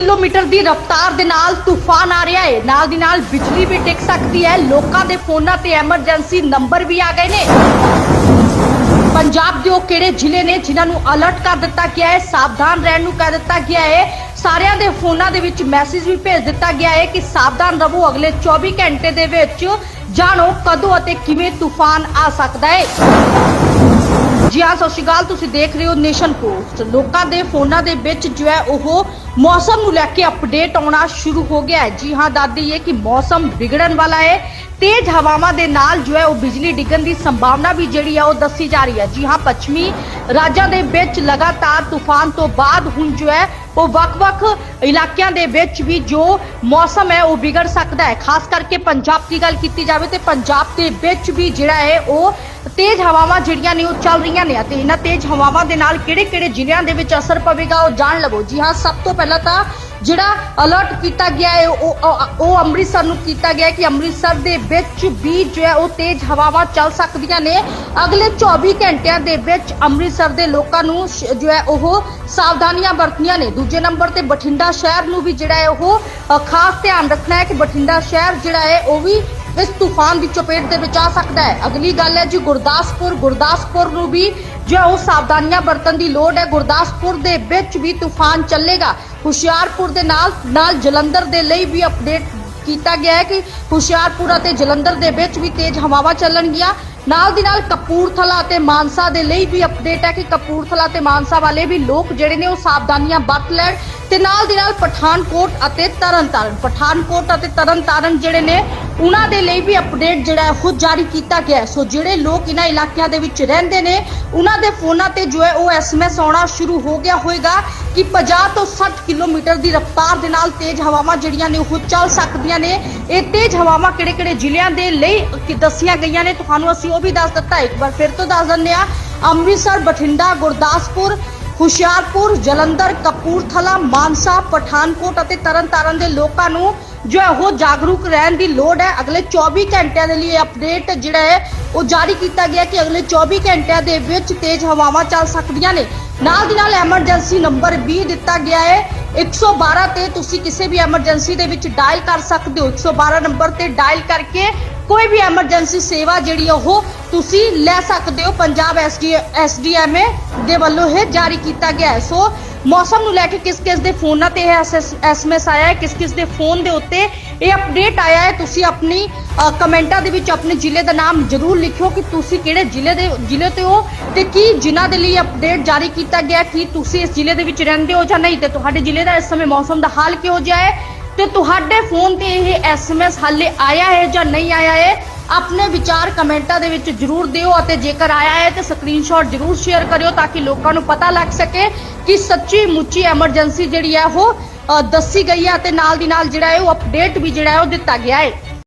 Kilometre ਦੀ ਰਫ਼ਤਾਰ ਦੇ ਨਾਲ ਤੂਫਾਨ ਆ ਰਿਹਾ ਹੈ। ਨਾਲ ਦੀ ਨਾਲ ਬਿਜਲੀ ਵੀ ਡਿੱਗ ਸਕਦੀ ਹੈ। ਲੋਕਾਂ ਦੇ ਫੋਨਾਂ ਤੇ ਐਮਰਜੈਂਸੀ ਨੰਬਰ ਵੀ ਆ ਗਏ ਨੇ। ਪੰਜਾਬ ਦੇ ਉਹ ਕਿਹੜੇ ਜ਼ਿਲ੍ਹੇ ਨੇ ਜਿਨ੍ਹਾਂ ਨੂੰ ਅਲਰਟ ਕਰ ਦਿੱਤਾ ਗਿਆ ਹੈ? ਸਾਵਧਾਨ ਰਹਿਣ ਨੂੰ ਕਹਿ ਦਿੱਤਾ ਗਿਆ ਹੈ। ਸਾਰਿਆਂ ਦੇ ਫੋਨਾਂ ਦੇ ਵਿੱਚ ਮੈਸੇਜ ਵੀ ਭੇਜ ਦਿੱਤਾ ਗਿਆ ਹੈ ਕਿ ਸਾਵਧਾਨ ਰਹੋ। ਅਗਲੇ 24 ਘੰਟੇ ਦੇ ਵਿੱਚ ਜਾਣੋ ਕਦੋਂ ਅਤੇ ਕਿਵੇਂ ਤੂਫਾਨ ਆ ਸਕਦਾ ਹੈ। ਜੀ ਹਾਂ, ਸਤਿ ਸ਼੍ਰੀ ਅਕਾਲ। ਤੁਸੀਂ ਦੇਖ ਰਹੇ ਹੋ ਨੇਸ਼ਨ ਪੋਸਟ। ਲੋਕਾਂ ਦੇ ਫੋਨਾਂ ਦੇ ਵਿੱਚ ਜੋ ਹੈ ਉਹ ਮੌਸਮ ਨੂੰ ਲੈ ਕੇ ਅਪਡੇਟ ਆਉਣਾ ਸ਼ੁਰੂ ਹੋ ਗਿਆ ਹੈ। ਜੀ ਹਾਂ, ਦੱਸ ਦਈਏ ਕਿ ਮੌਸਮ ਵਿਗੜਨ ਵਾਲਾ ਹੈ। ਤੇਜ਼ ਹਵਾਵਾਂ ਦੇ ਨਾਲ ਜੋ ਹੈ ਉਹ ਬਿਜਲੀ ਡਿੱਗਣ ਦੀ ਸੰਭਾਵਨਾ ਵੀ ਜਿਹੜੀ ਹੈ ਉਹ ਦੱਸੀ ਜਾ ਰਹੀ ਹੈ। ਜੀ ਹਾਂ, ਪੱਛਮੀ ਰਾਜਾਂ ਦੇ ਵਿੱਚ ਲਗਾਤਾਰ ਤੂਫਾਨ ਤੋਂ ਬਾਅਦ ਹੁਣ ਜੋ ਹੈ ਉਹ ਵੱਖ-ਵੱਖ ਇਲਾਕਿਆਂ ਦੇ ਵਿੱਚ ਵੀ ਜੋ ਮੌਸਮ ਹੈ ਉਹ ਵਿਗੜ ਸਕਦਾ ਹੈ। ਖਾਸ ਕਰਕੇ ਪੰਜਾਬ ਦੀ ਗੱਲ ਕੀਤੀ ਜਾਵੇ ਤੇ ਪੰਜਾਬ ਦੇ ਵਿੱਚ ਵੀ ਜਿਹੜਾ ਹੈ ਉਹ ਤੇਜ਼ ਹਵਾਵਾਂ ਜਿਹੜੀਆਂ ਨੇ ਉਹ ਚੱਲ ਰਹੀਆਂ ਨੇ ਅਤੇ ਇਹਨਾਂ ਤੇਜ਼ ਹਵਾਵਾਂ ਦੇ ਨਾਲ ਕਿਹੜੇ-ਕਿਹੜੇ ਜ਼ਿਲ੍ਹਿਆਂ ਦੇ ਵਿੱਚ ਅਸਰ ਪਵੇਗਾ ਉਹ ਜਾਣ ਲਵੋ। ਜੀ ਹਾਂ, ਸਭ ਤੋਂ ਪਹਿਲਾਂ ਤਾਂ ਜਿਹੜਾ ਅਲਰਟ ਕੀਤਾ ਗਿਆ ਹੈ, ਉਹ, ਉਹ- ਅੰਮ੍ਰਿਤਸਰ ਨੂੰ ਕੀਤਾ ਗਿਆ ਕਿ ਅੰਮ੍ਰਿਤਸਰ ਦੇ ਵਿੱਚ ਵੀ ਜੋ ਹੈ, ਉਹ ਤੇਜ਼ ਹਵਾਵਾਂ ਚੱਲ ਸਕਦੀਆਂ ਨੇ। ਅਗਲੇ 24 ਘੰਟਿਆਂ ਦੇ ਵਿੱਚ ਅੰਮ੍ਰਿਤਸਰ ਦੇ ਲੋਕਾਂ ਨੂੰ ਜੋ ਹੈ, ਉਹ ਸਾਵਧਾਨੀਆਂ ਵਰਤਣੀਆਂ ਨੇ। ਦੂਜੇ ਨੰਬਰ ਤੇ ਬਠਿੰਡਾ ਸ਼ਹਿਰ ਨੂੰ ਵੀ ਜਿਹੜਾ ਹੈ, ਉਹ ਖਾਸ ਧਿਆਨ ਰੱਖਣਾ ਹੈ ਕਿ ਬਠਿੰਡਾ ਸ਼ਹਿਰ ਜਿਹੜਾ ਹੈ, ਉਹ ਵੀ ਇਸ ਤੂਫਾਨ ਦੀ ਚਪੇਟ ਦੇ ਵਿੱਚ ਆ ਸਕਦਾ ਹੈ। ਅਗਲੀ ਗੱਲ ਹੈ ਜੀ, ਗੁਰਦਾਸਪੁਰ ਗੁਰਦਾਸਪੁਰ ਨੂੰ ਵੀ ਜੋ ਉਹ ਸਾਵਧਾਨੀਆਂ ਵਰਤਣ ਦੀ ਲੋੜ ਹੈ, ਗੁਰਦਾਸਪੁਰ ਦੇ ਵਿੱਚ ਵੀ ਤੂਫਾਨ ਚੱਲੇਗਾ। ਹੁਸ਼ਿਆਰਪੁਰ ਦੇ ਨਾਲ ਨਾਲ ਜਲੰਧਰ ਦੇ ਲਈ ਵੀ ਅਪਡੇਟ ਕੀਤਾ ਗਿਆ ਹੈ ਕਿ ਹੁਸ਼ਿਆਰਪੁਰ ਅਤੇ ਜਲੰਧਰ ਦੇ ਵਿੱਚ ਵੀ ਤੇਜ਼ ਹਵਾਵਾਂ ਚੱਲਣਗੀਆਂ। ਨਾਲ ਦੀ ਨਾਲ ਕਪੂਰਥਲਾ ਅਤੇ ਮਾਨਸਾ ਦੇ ਲਈ ਵੀ ਅਪਡੇਟ ਹੈ ਕਿ ਕਪੂਰਥਲਾ ਤੇ ਮਾਨਸਾ ਵਾਲੇ ਵੀ ਲੋਕ ਜਿਹੜੇ ਨੇ ਉਹ ਸਾਵਧਾਨੀਆਂ ਵਰਤ ਲੈਣ ਤੇ ਨਾਲ ਦੀ ਨਾਲ ਪਠਾਨਕੋਟ ਅਤੇ ਤਰਨਤਾਰਨ, ਪਠਾਨਕੋਟ ਅਤੇ ਤਰਨਤਾਰਨ ਜਿਹੜੇ ਨੇ, ਉਹਨਾਂ ਦੇ ਲਈ ਵੀ ਅਪਡੇਟ ਜਿਹੜਾ ਹੈ ਉਹ ਜਾਰੀ ਕੀਤਾ ਗਿਆ ਹੈ। ਸੋ ਜਿਹੜੇ ਲੋਕ ਇਹਨਾਂ ਇਲਾਕਿਆਂ ਦੇ ਵਿੱਚ ਰਹਿੰਦੇ ਨੇ, ਉਹਨਾਂ ਦੇ ਫੋਨਾਂ ਤੇ ਜੋ ਹੈ ਉਹ ਐਸਐਮਐਸ ਆਉਣਾ ਸ਼ੁਰੂ ਹੋ ਗਿਆ ਹੋਵੇਗਾ ਕਿ 50 ਤੋਂ 60 ਕਿਲੋਮੀਟਰ ਦੀ ਰਫ਼ਤਾਰ ਦੇ ਨਾਲ ਤੇਜ਼ ਹਵਾਵਾਂ ਜਿਹੜੀਆਂ ਨੇ ਉਹ ਚੱਲ ਸਕਦੀਆਂ ਨੇ। ਇਹ ਤੇਜ਼ ਹਵਾਵਾਂ ਕਿਹੜੇ-ਕਿਹੜੇ ਜ਼ਿਲ੍ਹਿਆਂ ਦੇ ਲਈ ਦੱਸੀਆਂ ਗਈਆਂ ਨੇ, ਤੁਹਾਨੂੰ ਅਸੀਂ ਉਹ ਵੀ ਦੱਸ ਦਿੱਤਾ। ਇੱਕ ਵਾਰ ਫਿਰ ਤੋਂ ਦੱਸ ਦਿੰਦੇ ਆ ਅੰਮ੍ਰਿਤਸਰ, ਬਠਿੰਡਾ, ਗੁਰਦਾਸਪੁਰ, ਹੁਸ਼ਿਆਰਪੁਰ, ਜਲੰਧਰ, ਕਪੂਰਥਲਾ, ਮਾਨਸਾ, ਪਠਾਨਕੋਟ ਅਤੇ ਤਰਨਤਾਰਨ ਦੇ ਲੋਕਾਂ ਨੂੰ ਜੋ ਹੈ ਉਹ ਜਾਗਰੂਕ ਰਹਿਣ ਦੀ ਲੋੜ ਹੈ। ਅਗਲੇ 24 ਘੰਟਿਆਂ ਦੇ ਲਈ ਅਪਡੇਟ ਜਿਹੜਾ ਹੈ, ਉਹ ਜਾਰੀ ਕੀਤਾ ਗਿਆ ਕਿ ਅਗਲੇ 24 ਘੰਟਿਆਂ ਦੇ ਵਿੱਚ ਤੇਜ਼ ਹਵਾਵਾਂ ਚੱਲ ਸਕਦੀਆਂ ਨੇ। ਨਾਲ ਦੀ ਨਾਲ ਐਮਰਜੈਂਸੀ ਨੰਬਰ ਵੀ ਦਿੱਤਾ ਗਿਆ ਹੈ। 112 ਤੇ ਤੁਸੀਂ ਕਿਸੇ ਵੀ ਐਮਰਜੈਂਸੀ ਦੇ ਵਿੱਚ ਡਾਇਲ ਕਰ ਸਕਦੇ ਹੋ। 112 ਨੰਬਰ ਤੇ ਡਾਇਲ ਕਰਕੇ ਕੋਈ ਵੀ ਐਮਰਜੈਂਸੀ ਸੇਵਾ ਜਿਹੜੀ ਉਹ ਤੁਸੀਂ ਲੈ ਸਕਦੇ ਹੋ। ਪੰਜਾਬ ਐਸਡੀ ਦੇ ਵੱਲੋਂ ਇਹ ਜਾਰੀ ਕੀਤਾ ਗਿਆ ਹੈ। ਸੋ ਮੌਸਮ ਨੂੰ ਲੈ ਕੇ ਕਿਸ ਕਿਸ ਦੇ ਫੋਨਾਂ ਤੇ ਇਹ ਐਸਐਮਐਸ ਆਇਆ ਹੈ, ਕਿਸ ਕਿਸ ਦੇ ਫੋਨ ਦੇ ਉੱਤੇ ਇਹ ਅਪਡੇਟ ਆਇਆ ਹੈ, ਤੁਸੀਂ ਆਪਣੀ ਕਮੈਂਟਾਂ ਦੇ ਵਿੱਚ ਆਪਣੇ ਜ਼ਿਲ੍ਹੇ ਦਾ ਨਾਮ ਜ਼ਰੂਰ ਲਿਖਿਓ ਕਿ ਤੁਸੀਂ ਕਿਹੜੇ ਜ਼ਿਲ੍ਹੇ ਦੇ, ਜ਼ਿਲ੍ਹੇ ਤੇ ਹੋ ਤੇ ਕੀ ਜਿਨ੍ਹਾਂ ਦੇ ਲਈ ਅਪਡੇਟ ਜਾਰੀ ਕੀਤਾ ਗਿਆ, ਕੀ ਤੁਸੀਂ ਇਸ ਜ਼ਿਲ੍ਹੇ ਦੇ ਵਿੱਚ ਰਹਿੰਦੇ ਹੋ ਜਾਂ ਨਹੀਂ ਤੇ ਤੁਹਾਡੇ ਜ਼ਿਲ੍ਹੇ ਦਾ ਇਸ ਸਮੇਂ ਮੌਸਮ ਦਾ ਹਾਲ ਕਿਹੋ ਜਿਹਾ ਹੈ ਤੇ ਤੁਹਾਡੇ ਫੋਨ ਤੇ ਇਹ ਐਸਐਮਐਸ ਹਾਲੇ ਆਇਆ ਹੈ ਜਾਂ ਨਹੀਂ ਆਇਆ ਹੈ, ਆਪਣੇ ਵਿਚਾਰ ਕਮੈਂਟਾਂ ਦੇ ਵਿੱਚ ਜਰੂਰ ਦਿਓ ਅਤੇ ਜੇਕਰ ਆਇਆ ਹੈ ਤੇ ਸਕਰੀਨਸ਼ਾਟ ਜਰੂਰ ਸ਼ੇਅਰ ਕਰਿਓ ਤਾਂ ਕਿ ਲੋਕਾਂ ਨੂੰ ਪਤਾ ਲੱਗ ਸਕੇ ਕਿ ਸੱਚੀ ਮੁੱਚੀ ਐਮਰਜੈਂਸੀ ਜਿਹੜੀ ਹੈ ਉਹ ਦੱਸੀ ਗਈ ਹੈ ਤੇ ਨਾਲ ਦੀ ਨਾਲ ਜਿਹੜਾ ਹੈ ਉਹ ਅਪਡੇਟ ਵੀ ਜਿਹੜਾ ਹੈ ਉਹ ਦਿੱਤਾ ਗਿਆ ਹੈ।